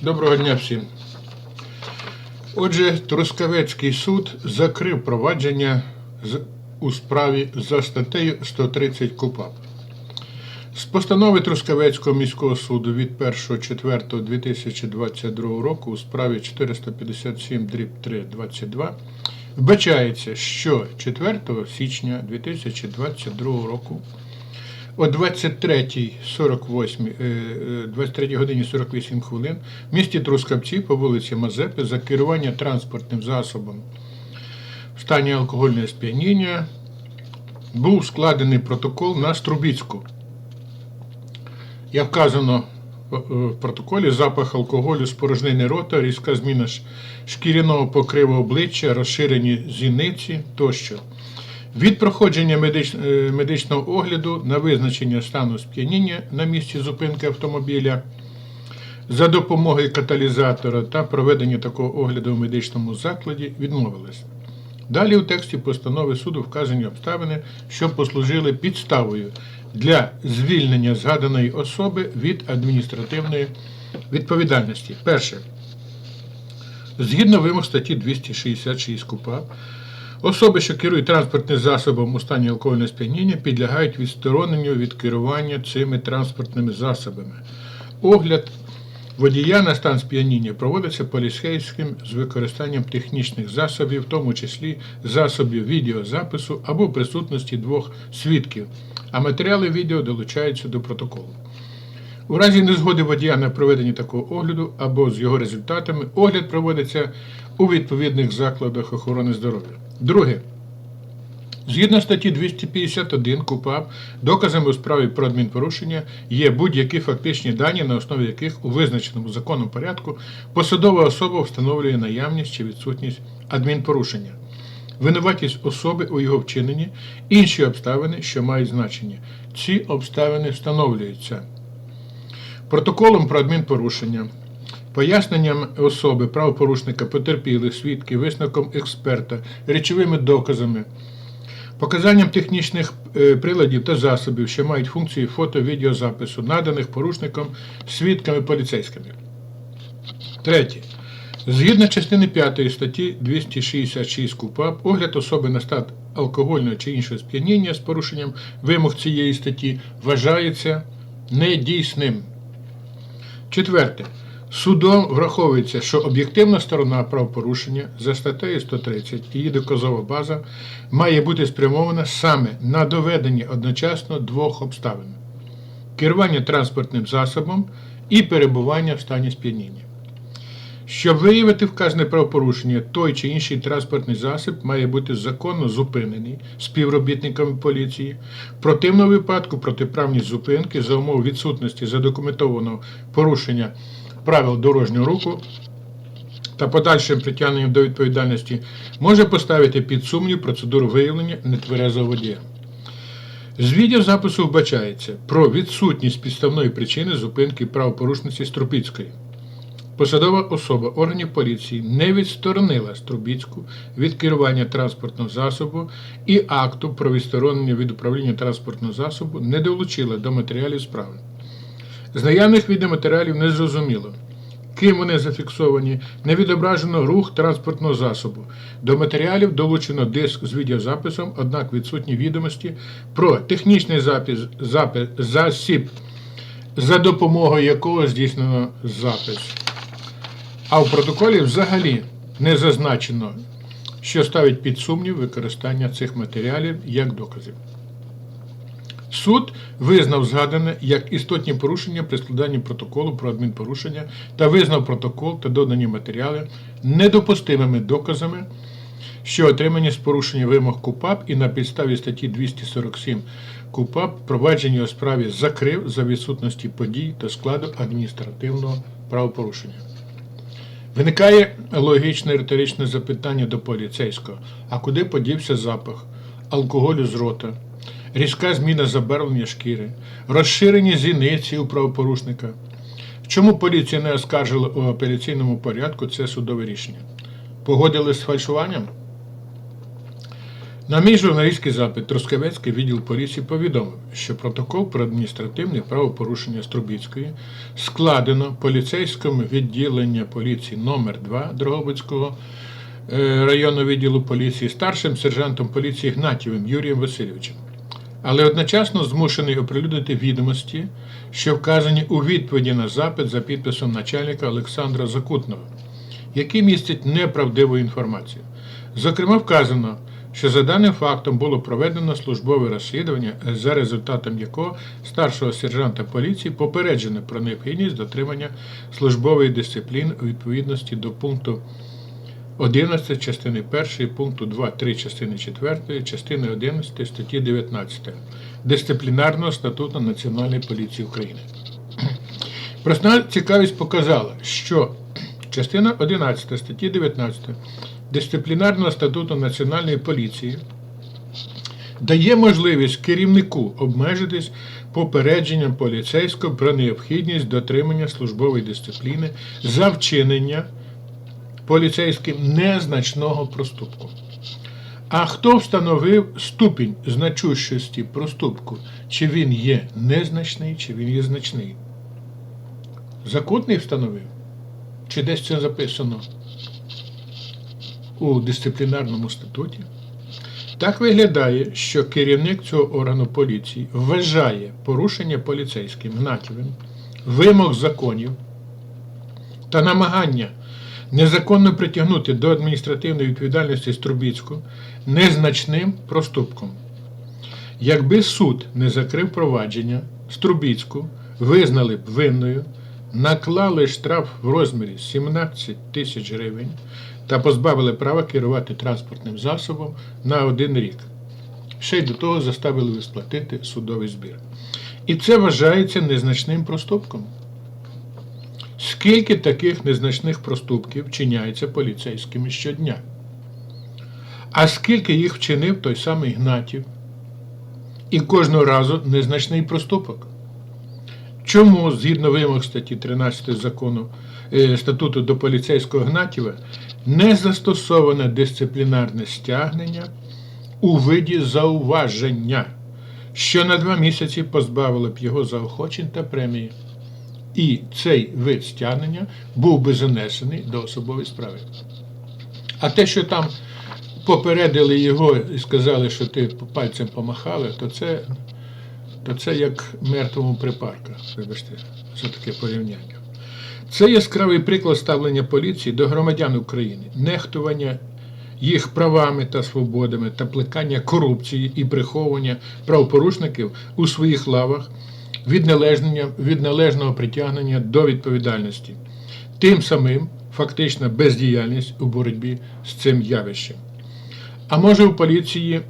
Доброго дня всім. Отже, Трускавецький суд закрив провадження у справі за статтею 130 КУПАП. З постанови Трускавецького міського суду від 1.4.2022 року у справі 457 дріб 322 вбачається, що 4 січня 2022 року о 23.48, е, е, 23 годині 48 хвилин в місті Трускавці по вулиці Мазепи за керування транспортним засобом в стані алкогольного сп'яніння був складений протокол на Струбіцьку. Як вказано в- в протоколі, запах алкоголю з порожнини рота, різка зміна шкіряного покриву обличчя, розширені зіниці тощо. Від проходження е, медичного огляду на визначення стану сп'яніння на місці зупинки автомобіля за допомогою каталізатора та проведення такого огляду в медичному закладі відмовились. Далі у тексті постанови суду вказані обставини, що послужили підставою для звільнення згаданої особи від адміністративної відповідальності. Перше. Згідно вимог статті 266 КУПАП, Особи, що керують транспортним засобом у стані алкогольного сп'яніння, підлягають відстороненню від керування цими транспортними засобами. Огляд водія на стан сп'яніння проводиться поліцейським з використанням технічних засобів, в тому числі засобів відеозапису або присутності двох свідків, а матеріали відео долучаються до протоколу. У разі незгоди водія на проведення такого огляду або з його результатами, огляд проводиться у відповідних закладах охорони здоров'я. Друге. Згідно статті 251 КУПАП, доказами у справі про адмінпорушення є будь-які фактичні дані, на основі яких у визначеному законом порядку посадова особа встановлює наявність чи відсутність адмінпорушення, винуватість особи у його вчиненні, інші обставини, що мають значення. Ці обставини встановлюються протоколом про адмінпорушення, поясненням особи, правопорушника, потерпілих, свідків, висновком експерта, речовими доказами, показанням технічних е, приладів та засобів, що мають функції фото-відеозапису, наданих порушником, свідками поліцейськими. Третє. Згідно частини 5 статті 266 КУПАП, огляд особи на стан алкогольного чи іншого сп'яніння з порушенням вимог цієї статті вважається недійсним. Четверте. Судом враховується, що об'єктивна сторона правопорушення за статтею 130 її доказова база має бути спрямована саме на доведення одночасно двох обставин: керування транспортним засобом і перебування в стані сп'яніння. Щоб виявити вказане правопорушення, той чи інший транспортний засіб має бути законно зупинений співробітниками поліції. В противному випадку протиправність зупинки за умов відсутності задокументованого порушення правил дорожнього руху та подальшим притягненням до відповідальності може поставити під сумнів процедуру виявлення нетверезого водія. З відеозапису вбачається про відсутність підставної причини зупинки правопорушниці Струпіцької. Посадова особа органів поліції не відсторонила Струбіцьку від керування транспортного засобу і акту про відсторонення від управління транспортного засобу не долучила до матеріалів справи. З наявних відеоматеріалів не зрозуміло, ким вони зафіксовані, не відображено рух транспортного засобу. До матеріалів долучено диск з відеозаписом, однак відсутні відомості про технічний запис, запис, засіб, за допомогою якого здійснено запис. А в протоколі взагалі не зазначено, що ставить під сумнів використання цих матеріалів як доказів. Суд визнав згадане як істотні порушення при складанні протоколу про адмінпорушення та визнав протокол та додані матеріали недопустимими доказами, що отримані з порушення вимог КУПАП і на підставі статті 247 КУПАП провадження у справі закрив за відсутності подій та складу адміністративного правопорушення. Виникає логічне риторичне запитання до поліцейського: а куди подівся запах алкоголю з рота, різка зміна забарвлення шкіри, розширені зіниці у правопорушника? Чому поліція не оскаржила у апеляційному порядку це судове рішення? Погодили з фальшуванням? На мій журналістський запит Трускавецький відділ поліції повідомив, що протокол про адміністративне правопорушення Струбіцької складено поліцейському відділення поліції номер 2 Дрогобицького е, районного відділу поліції старшим сержантом поліції Гнатєвим Юрієм Васильовичем, але одночасно змушений оприлюднити відомості, що вказані у відповіді на запит за підписом начальника Олександра Закутного, які містять неправдиву інформацію. Зокрема, вказано, що за даним фактом було проведено службове розслідування, за результатом якого старшого сержанта поліції попереджено про необхідність дотримання службової дисципліни у відповідності до пункту 11 частини 1, пункту 2, 3 частини 4, частини 11 статті 19 Дисциплінарного статуту Національної поліції України. Простна цікавість показала, що частина 11 статті 19 Дисциплінарного статуту Національної поліції дає можливість керівнику обмежитись попередженням поліцейського про необхідність дотримання службової дисципліни за вчинення поліцейським незначного проступку. А хто встановив ступінь значущості проступку? Чи він є незначний, чи він є значний? Закутний встановив? Чи десь це записано у дисциплінарному статуті? Так виглядає, що керівник цього органу поліції вважає порушення поліцейським Гнатєвим вимог законів та намагання незаконно притягнути до адміністративної відповідальності Струбіцьку незначним проступком. Якби суд не закрив провадження, Струбіцьку визнали б винною, наклали штраф в розмірі 17 тисяч гривень та позбавили права керувати транспортним засобом на один рік. Ще й до того заставили сплатити судовий збір. І це вважається незначним проступком. Скільки таких незначних проступків вчиняється поліцейськими щодня? А скільки їх вчинив той самий Гнатів? І кожного разу незначний проступок. Чому, згідно вимог статті 13 закону е, статуту до поліцейського Гнатєва, не застосоване дисциплінарне стягнення у виді зауваження, що на два місяці позбавило б його заохочень та премії? І цей вид стягнення був би занесений до особової справи. А те, що там попередили його і сказали, що ти пальцем помахали, то це, то це як мертвому припарка, вибачте, за таке порівняння. Це яскравий приклад ставлення поліції до громадян України, нехтування їх правами та свободами та плекання корупції і приховування правопорушників у своїх лавах від від належного притягнення до відповідальності, тим самим фактична бездіяльність у боротьбі з цим явищем. А може у поліції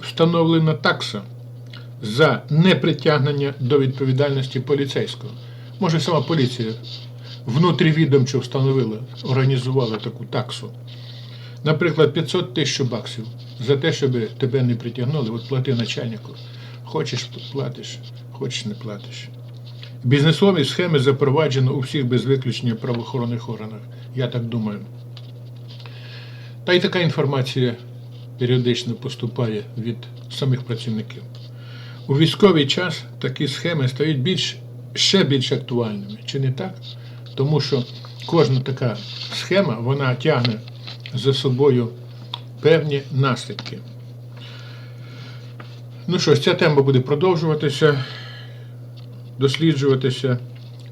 встановлена такса за непритягнення до відповідальності поліцейського? Може сама поліція внутрівідомчо встановила, організувала таку таксу. Наприклад, 500 тисяч баксів за те, щоб тебе не притягнули, от плати начальнику. Хочеш платиш, хочеш не платиш. Бізнесові схеми запроваджено у всіх без виключення правоохоронних органах. Я так думаю. Та й така інформація періодично поступає від самих працівників. У військовий час такі схеми стають більш, ще більш актуальними. Чи не так? Тому що кожна така схема вона тягне за собою певні наслідки. Ну що ж, ця тема буде продовжуватися, досліджуватися.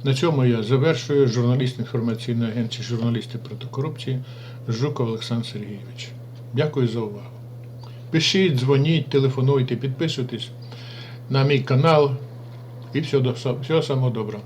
На цьому я завершую журналіст інформаційної агенції журналісти проти корупції Жуков Олександр Сергійович. Дякую за увагу. Пишіть, дзвоніть, телефонуйте, підписуйтесь на мій канал і все, все самого доброго.